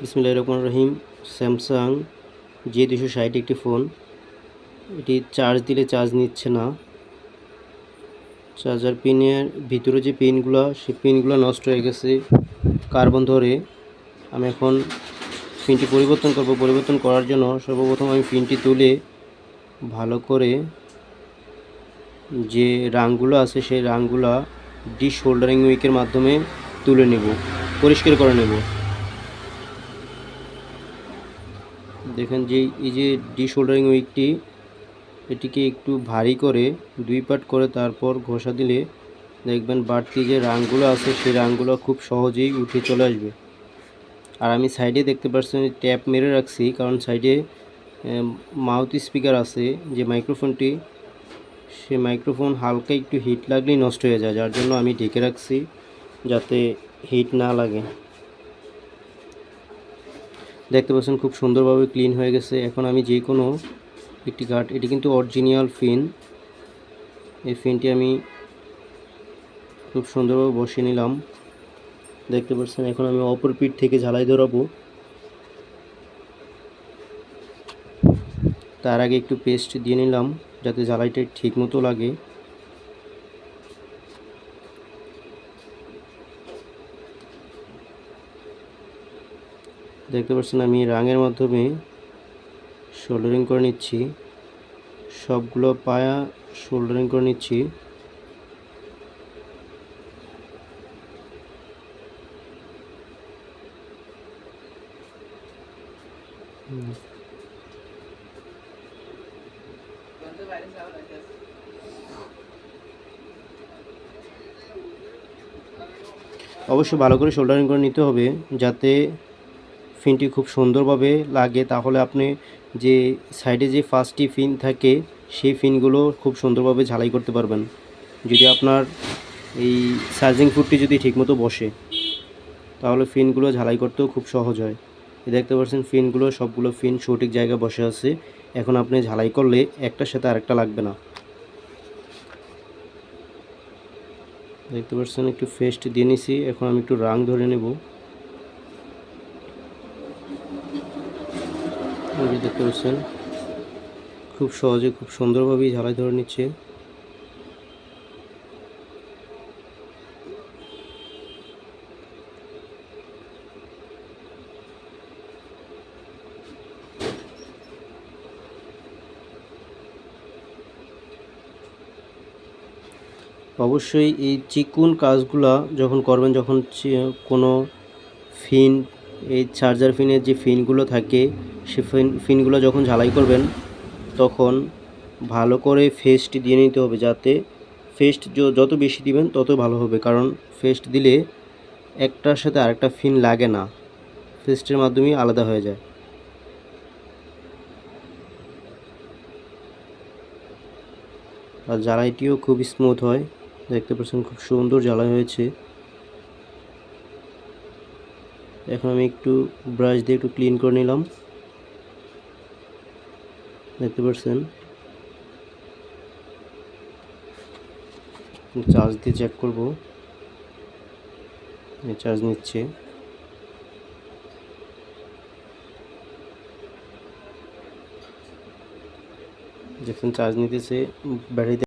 বিসমিল্লাহির রহমানির রহিম। Samsung J দুশো ষাট একটি ফোন। এটি চার্জ দিলে চার্জ নিচ্ছে না। চার্জার পিনের ভিতরে যে পিনগুলো, সেই পিনগুলো নষ্ট হয়ে গেছে কার্বন ধরে। আমি এখন পিনটি পরিবর্তন করব। পরিবর্তন করার জন্য সর্বপ্রথম আমি পিনটি তুলে ভালো করে যে রাংগুলো আছে, সেই রাংগুলো ডিশ হোল্ডারিং উইকের মাধ্যমে তুলে নেব। পরিষ্কার করে নেব। দেখেন যে এই যে ডিশ হোল্ডারিং উইকটি, এটিকে একটু ভারী করে দুই পাট করে তারপর ঘষা দিলে দেখবেন বাড়তি যে রাংগুলো আছে, সেই রাংগুলো খুব সহজেই উঠে চলে আসবে। আর আমি সাইডে দেখতে পাচ্ছেন ট্যাপ মেরে রাখছি, কারণ সাইডে মাউথ স্পিকার আছে, যে মাইক্রোফোনটি, সে মাইক্রোফোন হালকা একটু হিট লাগলেই নষ্ট হয়ে যায়, যার জন্য আমি ঢেকে রাখছি, যাতে হিট না লাগে। দেখতে পাচ্ছেন খুব সুন্দরভাবে ক্লিন হয়ে গেছে। এখন আমি যে কোনো একটি কাঠ এটি কিন্তু অরিজিনাল ফিন এই ফিনটি আমি খুব সুন্দরভাবে বসিয়ে নিলাম। দেখতে পাচ্ছেন, এখন আমি অপর পিঠ থেকে ঝালাই ধরাবো। তার আগে একটু পেস্ট দিয়ে নিলাম, যাতে জ্বালাইটা ঠিক মতো লাগে। দেখতে পাচ্ছেন আমি রাঙের মাধ্যমে শোল্ডারিং করে নিচ্ছি। সবগুলো পায়া শোল্ডারিং করে নিচ্ছি। অবশ্যই ভালো করে শোল্ডারিং করে নিতে হবে যাতে ফিনটি খুব সুন্দরভাবে লাগে, তাহলে আপনি যে সাইডে যে ফার্স্টটি ফিন থাকে, সেই ফিনগুলো খুব সুন্দরভাবে ঝালাই করতে পারবেন। যদি আপনার এই চার্জিং ফুটটি যদি ঠিকমতো বসে, তাহলে ফিনগুলো ঝালাই করতেও খুব সহজ হয়। দেখতে পাচ্ছেন ফিনগুলো সবগুলো ফিন সঠিক জায়গায় বসে আছে। এখন আপনি ঝালাই করলে একটার সাথে আরেকটা লাগবে না। দেখতে পাচ্ছেন, একটু ফেস্ট দিয়ে নিছি, এখন আমি একটু রাং ধরে নেব। এই যে দেখতে পাচ্ছেন খুব সহজে, খুব সুন্দরভাবেই ঝালাই ধরে নিচ্ছে। অবশ্যই এই চিকুন কাজগুলা যখন করবেন, যখন কোনো ফিন, এই চার্জার ফিনের যে ফিনগুলো থাকে সে ফিন, ফিনগুলো যখন ঝালাই করবেন, তখন ভালো করে ফেস্ট দিয়ে নিতে হবে যাতে ফেস্ট যত বেশি দিবেন তত ভালো হবে। কারণ ফেস্ট দিলে একটার সাথে আরেকটা ফিন লাগে না। ফেস্টের মাধ্যমেই আলাদা হয়ে যায়। আর জ্বালাইটিও খুব স্মুথ হয়। দেখতে পাচ্ছেন খুব সুন্দর জ্বালাই হয়েছে। এখন আমি একটু ব্রাশ দিয়ে একটু ক্লিন করে নিলাম। দেখতে পাচ্ছেন। চার্জ দিয়ে চেক করব। চার্জ নিচ্ছে। দেখুন চার্জ নিতেছে ব্যাটারিতে